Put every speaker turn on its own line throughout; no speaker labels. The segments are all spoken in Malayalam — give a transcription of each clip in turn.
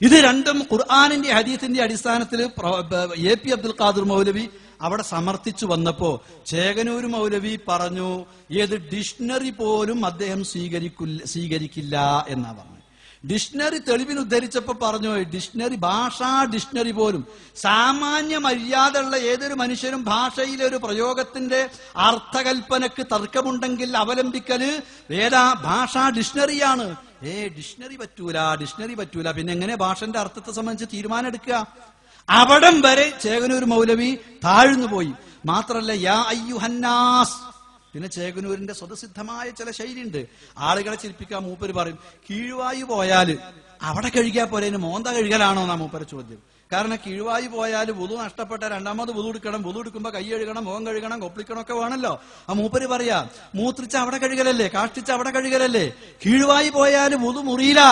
ഇത് രണ്ടും ഖുർആാനിന്റെ ഹദീത്തിന്റെ അടിസ്ഥാനത്തിൽ എ പി അബ്ദുൽ ഖാദർ മൗലവി അവിടെ സമർത്ഥിച്ചു വന്നപ്പോ ചേകനൂർ മൗലവി പറഞ്ഞു ഏത് ഡിക്ഷണറി പോലും അദ്ദേഹം സ്വീകരിക്കില്ല എന്നാ പറഞ്ഞു. ഡിക്ഷണറി തെളിവിന് ഉദ്ധരിച്ചപ്പോ പറഞ്ഞു ഡിക്ഷണറി ഭാഷാ ഡിക്ഷണറി പോലും സാമാന്യ മര്യാദയുള്ള ഏതൊരു മനുഷ്യനും ഭാഷയിലെ ഒരു പ്രയോഗത്തിന്റെ അർത്ഥകൽപ്പനക്ക് തർക്കമുണ്ടെങ്കിൽ അവലംബിക്കൽ ഏതാ ഭാഷാ ഡിക്ഷണറിയാണ്. ഏ ഡിക്ഷണറി പറ്റൂല ഡിക്ഷണറി പറ്റൂല. പിന്നെ എങ്ങനെ ഭാഷന്റെ അർത്ഥത്തെ സംബന്ധിച്ച് തീരുമാനം എടുക്കുക അവിടം വരെ ചേകനൂർ മൗലവി താഴ്ന്നു പോയി മാത്രല്ല യാ അയ്യുഹന്നാസ് പിന്നെ ചേകനൂരിന്റെ സ്വതസിദ്ധമായ ചില ശൈലിയുണ്ട്. ആളുകളെ ചിരിപ്പിക്കാൻ മൂപ്പര് പറയും കീഴ്വായി പോയാൽ അവിടെ കഴുകിയാൽ പോരെ മോന്ത കഴുകലാണോ എന്നാ മൂപ്പര ചോദ്യം. കാരണം കീഴ്വായി പോയാൽ വുതു നഷ്ടപ്പെട്ട രണ്ടാമത് വുതു എടുക്കണം വുതു എടുക്കുമ്പോ കൈ കഴുകണം മുഖം കഴുകണം കൊപ്പിളിക്കണം ഒക്കെ വേണമല്ലോ ആ മൂപ്പര് പറയാ മൂത്രിച്ച അവിടെ കഴുകലല്ലേ കാഷ്ടിച്ച് അവിടെ കഴുകലല്ലേ കീഴ്വായി പോയാൽ വുതു മുറിയില്ല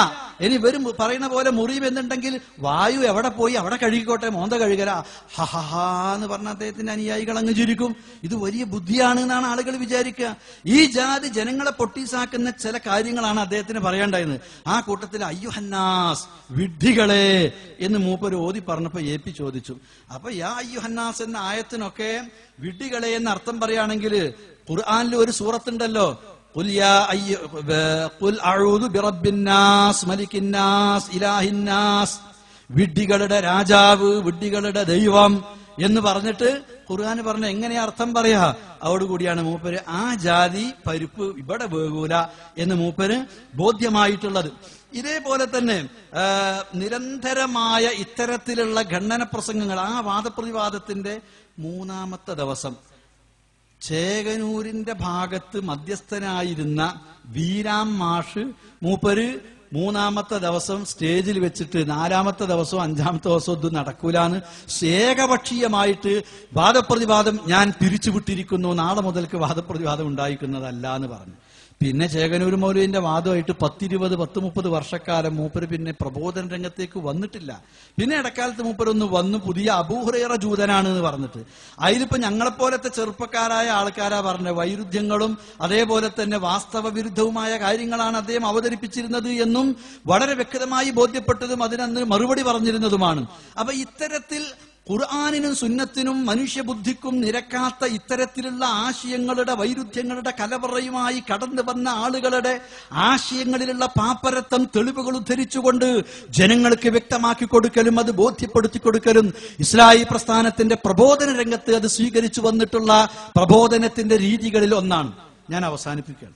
ഇനി വരും പറയുന്ന പോലെ മുറിയും എന്നുണ്ടെങ്കിൽ വായു എവിടെ പോയി? അവിടെ കഴുകിക്കോട്ടെ മോന്ത കഴുകല. ഹഹഹാ എന്ന് പറഞ്ഞ അദ്ദേഹത്തിന്റെ അനുയായികൾ അങ്ങ് ചിരിക്കും. ഇത് വലിയ ബുദ്ധിയാണ് എന്നാണ് ആളുകൾ വിചാരിക്കുക. ഈ ജാതി ജനങ്ങളെ പൊട്ടീസാക്കുന്ന ചില കാര്യങ്ങളാണ് അദ്ദേഹത്തിന് പറയേണ്ടായിരുന്നത് ആ കൂട്ടത്തിൽ അയ്യുഹന്നാസ് വിഡ്ഢികളെ എന്ന് മൂപ്പര് ഓതി പറഞ്ഞപ്പോ എ പി ചോദിച്ചു. അപ്പൊ യാ അയ്യുഹന്നാസ് എന്ന ആയത്തിനൊക്കെ വിഡ്ഢികളെ എന്ന് അർത്ഥം പറയുകയാണെങ്കിൽ ഖുർആാനിൽ ഒരു സൂറത്തുണ്ടല്ലോ. قل يا أي قل أعوذ برب الناس ملك الناس إله الناس വിഡ്ഢികളുടെ രാജാവ് വിഡ്ഢികളുടെ ദൈവം എന്ന് പറഞ്ഞിട്ട് ഖുർആൻ പറഞ്ഞ എങ്ങനെ അർത്ഥം പറയാ അതോടുകൂടിയാണ് മൂപ്പര് ആ ജാതി പരിപ്പ് ഇവിടെ വേകൂല എന്ന് മൂപ്പര് ബോധ്യമായിട്ടുള്ളത് ഇതേപോലെ തന്നെ ആ, നിരന്തരമായ ഇത്തരത്തിലുള്ള ഖണ്ഡന പ്രസംഗങ്ങൾ ആ വാദപ്രതിവാദത്തിന്റെ മൂന്നാമത്തെ ദിവസം ചേകനൂരിന്റെ ഭാഗത്ത് മധ്യസ്ഥനായിരുന്ന വീരാം മാഷ് മൂപ്പര് മൂന്നാമത്തെ ദിവസം സ്റ്റേജിൽ വെച്ചിട്ട് നാലാമത്തെ ദിവസവും അഞ്ചാമത്തെ ദിവസവും ഇത് നടക്കൂലാന്ന് ഏകപക്ഷീയമായിട്ട് വാദപ്രതിവാദം ഞാൻ പിരിച്ചുവിട്ടിരിക്കുന്നു. നാളെ മുതൽക്ക് വാദപ്രതിവാദം ഉണ്ടായിരിക്കുന്നതല്ല എന്ന് പറഞ്ഞു. പിന്നെ ചേകനൂർ മൗലുവിന്റെ വാദമായിട്ട് പത്തിരുപത് പത്ത് മുപ്പത് വർഷക്കാലം മൂപ്പര് പിന്നെ പ്രബോധന രംഗത്തേക്ക് വന്നിട്ടില്ല. പിന്നെ ഇടക്കാലത്ത് മൂപ്പരൊന്ന് വന്ന് പുതിയ അബൂഹുറേറ ജൂതനാണ് എന്ന് പറഞ്ഞിട്ട്. അതിലിപ്പോ ഞങ്ങളെപ്പോലത്തെ ചെറുപ്പക്കാരായ ആൾക്കാരാ പറഞ്ഞ. വൈരുദ്ധ്യങ്ങളും അതേപോലെ തന്നെ വാസ്തവ വിരുദ്ധവുമായ കാര്യങ്ങളാണ് അദ്ദേഹം അവതരിപ്പിച്ചിരുന്നത് എന്നും വളരെ വ്യക്തമായി ബോധ്യപ്പെട്ടതും അതിനന്ന് മറുപടി പറഞ്ഞിരുന്നതുമാണ്. അപ്പൊ ഇത്തരത്തിൽ ഖുർആാനിനും സുന്നത്തിനും മനുഷ്യബുദ്ധിക്കും നിരക്കാത്ത ഇത്തരത്തിലുള്ള ആശയങ്ങളുടെ വൈരുദ്ധ്യങ്ങളുടെ കലവറയുമായി കടന്നു വന്ന ആളുകളുടെ ആശയങ്ങളിലുള്ള പാപ്പരത്വം തെളിവുകൾ ഉദ്ധരിച്ചുകൊണ്ട് ജനങ്ങൾക്ക് വ്യക്തമാക്കി കൊടുക്കലും അത് ബോധ്യപ്പെടുത്തി കൊടുക്കലും ഇസ്ലായി പ്രസ്ഥാനത്തിന്റെ പ്രബോധന രംഗത്ത് അത് സ്വീകരിച്ചു വന്നിട്ടുള്ള പ്രബോധനത്തിന്റെ രീതികളിൽ ഒന്നാണ്. ഞാൻ അവസാനിപ്പിക്കുകയാണ്.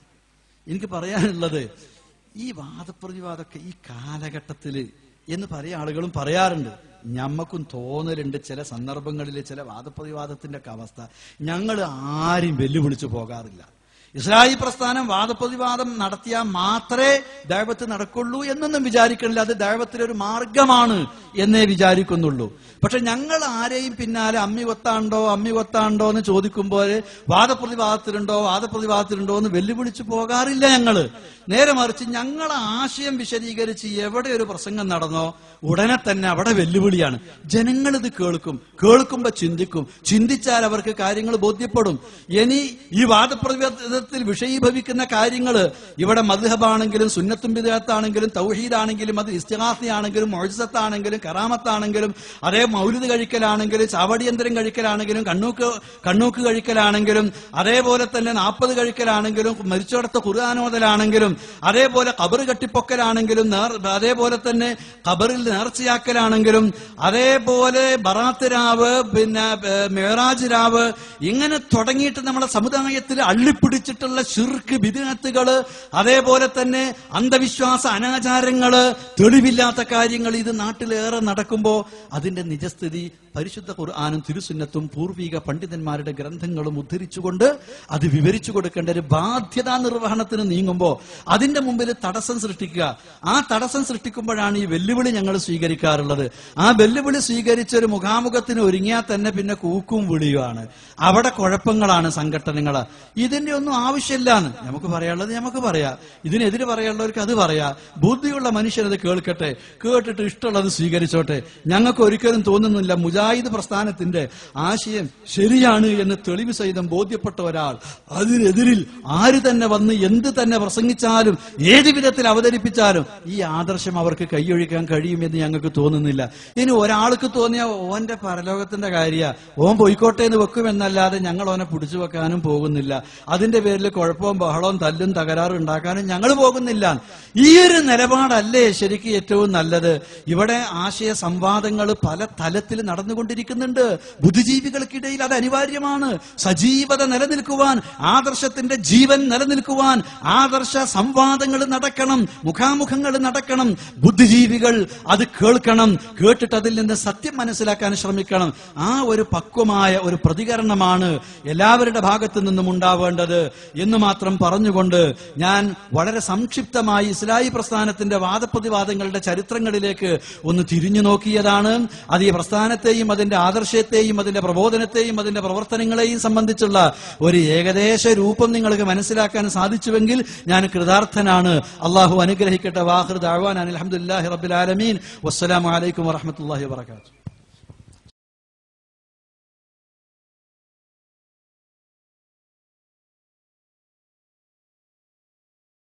എനിക്ക് പറയാനുള്ളത് ഈ വാദപ്രതിവാദമൊക്കെ ഈ കാലഘട്ടത്തിൽ എന്ന് പല ആളുകളും പറയാറുണ്ട്. ഞമ്മക്കും തോന്നലുണ്ട് ചില സന്ദർഭങ്ങളിൽ ചില വാദപ്രതിവാദത്തിന്റെ ഒക്കെ അവസ്ഥ. ഞങ്ങൾ ആരും വെല്ലുവിളിച്ചു പോകാറില്ല. ഇസ്രായേൽ പ്രസ്ഥാനം വാദപ്രതിവാദം നടത്തിയാൽ മാത്രമേ ദൈവത്ത് നടക്കുള്ളൂ എന്നൊന്നും വിചാരിക്കണില്ല. അത് ദൈവത്തിലൊരു മാർഗമാണ്. എന്നേ വിചാരിക്കുന്നുള്ളൂ. പക്ഷെ ഞങ്ങൾ ആരെയും പിന്നാലെ അമ്മി കൊത്താണ്ടോ അമ്മി കൊത്താണ്ടോ എന്ന് ചോദിക്കുമ്പോൾ വാദപ്രതിവാദത്തിലുണ്ടോ വാദപ്രതിവാദത്തിലുണ്ടോ എന്ന് വെല്ലുവിളിച്ചു പോകാറില്ല ഞങ്ങൾ നേരെ മറിച്ച് ഞങ്ങൾ ആശയം വിശദീകരിച്ച് എവിടെ ഒരു പ്രസംഗം നടന്നോ ഉടനെ തന്നെ അവിടെ വെല്ലുവിളിയാണ്. ജനങ്ങൾ ഇത് കേൾക്കും. കേൾക്കുമ്പോ ചിന്തിക്കും. ചിന്തിച്ചാൽ അവർക്ക് കാര്യങ്ങൾ ബോധ്യപ്പെടും. ഇനി ഈ വാദപ്രതിവാദത്തിൽ വിഷയീഭവിക്കുന്ന കാര്യങ്ങൾ ഇവിടെ മധുഹബാണെങ്കിലും സുന്നത്തും വിദേഹത്താണെങ്കിലും തൗഹീദാണെങ്കിലും അത് ഇസ്തിഹാസയാണെങ്കിലും മൊഴിസത്താണെങ്കിലും കറാമത്താണെങ്കിലും അതേ മൗലിത് കഴിക്കലാണെങ്കിലും ചാവടിയന്തരം കഴിക്കലാണെങ്കിലും കണ്ണൂക്ക് കണ്ണൂക്ക് കഴിക്കലാണെങ്കിലും അതേപോലെ തന്നെ നാൽപ്പത് കഴിക്കലാണെങ്കിലും മരിച്ചോടത്ത് കുറുകാനോദലാണെങ്കിലും അതേപോലെ കബർ കെട്ടിപ്പൊക്കലാണെങ്കിലും അതേപോലെ തന്നെ കബറിൽ നേർച്ചയാക്കലാണെങ്കിലും അതേപോലെ ബറാത്ത് രാവ് പിന്നെ മേറാജ് രാവ് ഇങ്ങനെ തുടങ്ങിയിട്ട് നമ്മുടെ സമുദായത്തിൽ അള്ളിപ്പിടിച്ചിട്ടുള്ള ഷിർക്ക് വിദഗത്തുകൾ അതേപോലെ തന്നെ അന്ധവിശ്വാസ അനാചാരങ്ങൾ തെളിവില്ലാത്ത കാര്യങ്ങൾ ഇത് നാട്ടിലേറെ നടക്കുമ്പോ അതിന്റെ നിജസ്ഥിതി പരിശുദ്ധ ഖുർആാനും തിരുസുന്നത്തും പൂർവിക പണ്ഡിതന്മാരുടെ ഗ്രന്ഥങ്ങളും ഉദ്ധരിച്ചുകൊണ്ട് അത് വിവരിച്ചു കൊടുക്കേണ്ട ഒരു ബാധ്യതാ നിർവഹണത്തിന് നീങ്ങുമ്പോ അതിന്റെ മുമ്പിൽ തടസ്സം സൃഷ്ടിക്കുക. ആ തടസ്സം സൃഷ്ടിക്കുമ്പോഴാണ് ഈ വെല്ലുവിളി ഞങ്ങൾ സ്വീകരിക്കാറുള്ളത്. ആ വെല്ലുവിളി സ്വീകരിച്ച ഒരു മുഖാമുഖത്തിന് ഒരുങ്ങിയാൽ തന്നെ പിന്നെ കൂക്കും വിളിയുമാണ്. അവിടെ കുഴപ്പങ്ങളാണ് സംഘടനകൾ ഇതിന്റെ ഒന്നും ആവശ്യമില്ലാന്ന് നമുക്ക് പറയാനുള്ളത് നമുക്ക് പറയാം. ഇതിനെതിരെ പറയാനുള്ളവർക്ക് അത് പറയാം. ബുദ്ധിയുള്ള മനുഷ്യരത് കേൾക്കട്ടെ. കേട്ടിട്ട് ഇഷ്ടമുള്ളത് സ്വീകരിക്കും. തെറ്റിദ്ധരിച്ചോട്ടെ ഞങ്ങൾക്ക് ഒരിക്കലും തോന്നുന്നില്ല മുജാഹിദ് പ്രസ്ഥാനത്തിന്റെ ആശയം ശരിയാണ് എന്ന് തെളിവ് സഹിതം ബോധ്യപ്പെട്ട ഒരാൾ. അതിനെതിരിൽ ആര് തന്നെ വന്ന് എന്ത് തന്നെ പ്രസംഗിച്ചാലും ഏത് വിധത്തിൽ അവതരിപ്പിച്ചാലും ഈ ആദർശം അവർക്ക് കൈയൊഴിക്കാൻ കഴിയുമെന്ന് ഞങ്ങൾക്ക് തോന്നുന്നില്ല. ഇനി ഒരാൾക്ക് തോന്നിയ ഓന്റെ പരലോകത്തിന്റെ കാര്യ. ഓൻ പോയിക്കോട്ടെ എന്ന് വെക്കുമെന്നല്ലാതെ ഞങ്ങൾ ഓനെ പിടിച്ചു വെക്കാനും പോകുന്നില്ല. അതിന്റെ പേരിൽ കുഴപ്പവും ബഹളവും തല്ലും തകരാറും ഉണ്ടാക്കാനും ഞങ്ങൾ പോകുന്നില്ല. ഈ ഒരു നിലപാടല്ലേ ശരിക്കും ഏറ്റവും നല്ലത്? ഇവിടെ ആശയ സംവാദങ്ങൾ പല തലത്തിൽ നടന്നുകൊണ്ടിരിക്കുന്നുണ്ട്. ബുദ്ധിജീവികൾക്കിടയിൽ അത് അനിവാര്യമാണ്. സജീവത നിലനിൽക്കുവാൻ ആദർശത്തിന്റെ ജീവൻ നിലനിൽക്കുവാൻ ആദർശ സംവാദങ്ങൾ നടക്കണം മുഖാമുഖങ്ങൾ നടക്കണം. ബുദ്ധിജീവികൾ അത് കേൾക്കണം കേട്ടിട്ട് അതിൽ നിന്ന് സത്യം മനസ്സിലാക്കാൻ ശ്രമിക്കണം. ആ ഒരു പക്വമായ ഒരു പ്രതികരണമാണ് എല്ലാവരുടെ ഭാഗത്തു നിന്നും ഉണ്ടാവേണ്ടത് എന്ന് മാത്രം പറഞ്ഞുകൊണ്ട് ഞാൻ വളരെ സംക്ഷിപ്തമായി ഇസ്ലായി പ്രസ്ഥാനത്തിന്റെ വാദപ്രതിവാദങ്ങളുടെ ചരിത്രങ്ങളിലേക്ക് ഒന്ന് തിരിഞ്ഞു നോക്കിയതാണ്. അത് ഈ പ്രസ്ഥാനത്തെയും അതിന്റെ ആദർശത്തെയും അതിന്റെ പ്രബോധനത്തെയും അതിന്റെ പ്രവർത്തനങ്ങളെയും സംബന്ധിച്ചുള്ള ഒരു ഏകദേശ രൂപം നിങ്ങൾക്ക് മനസ്സിലാക്കാൻ സാധിച്ചുവെങ്കിൽ ഞാൻ കൃതാർത്ഥനാണ്. അള്ളാഹു അനുഗ്രഹിക്കട്ടെ. വാഹൃദ് അഹ്വാൻ അലഹമുല്ലാഹി റബ്ബിൽ ആലമീൻ. വസ്സലാമു അലൈക്കും വറഹമത്തല്ലാഹി വാത്തു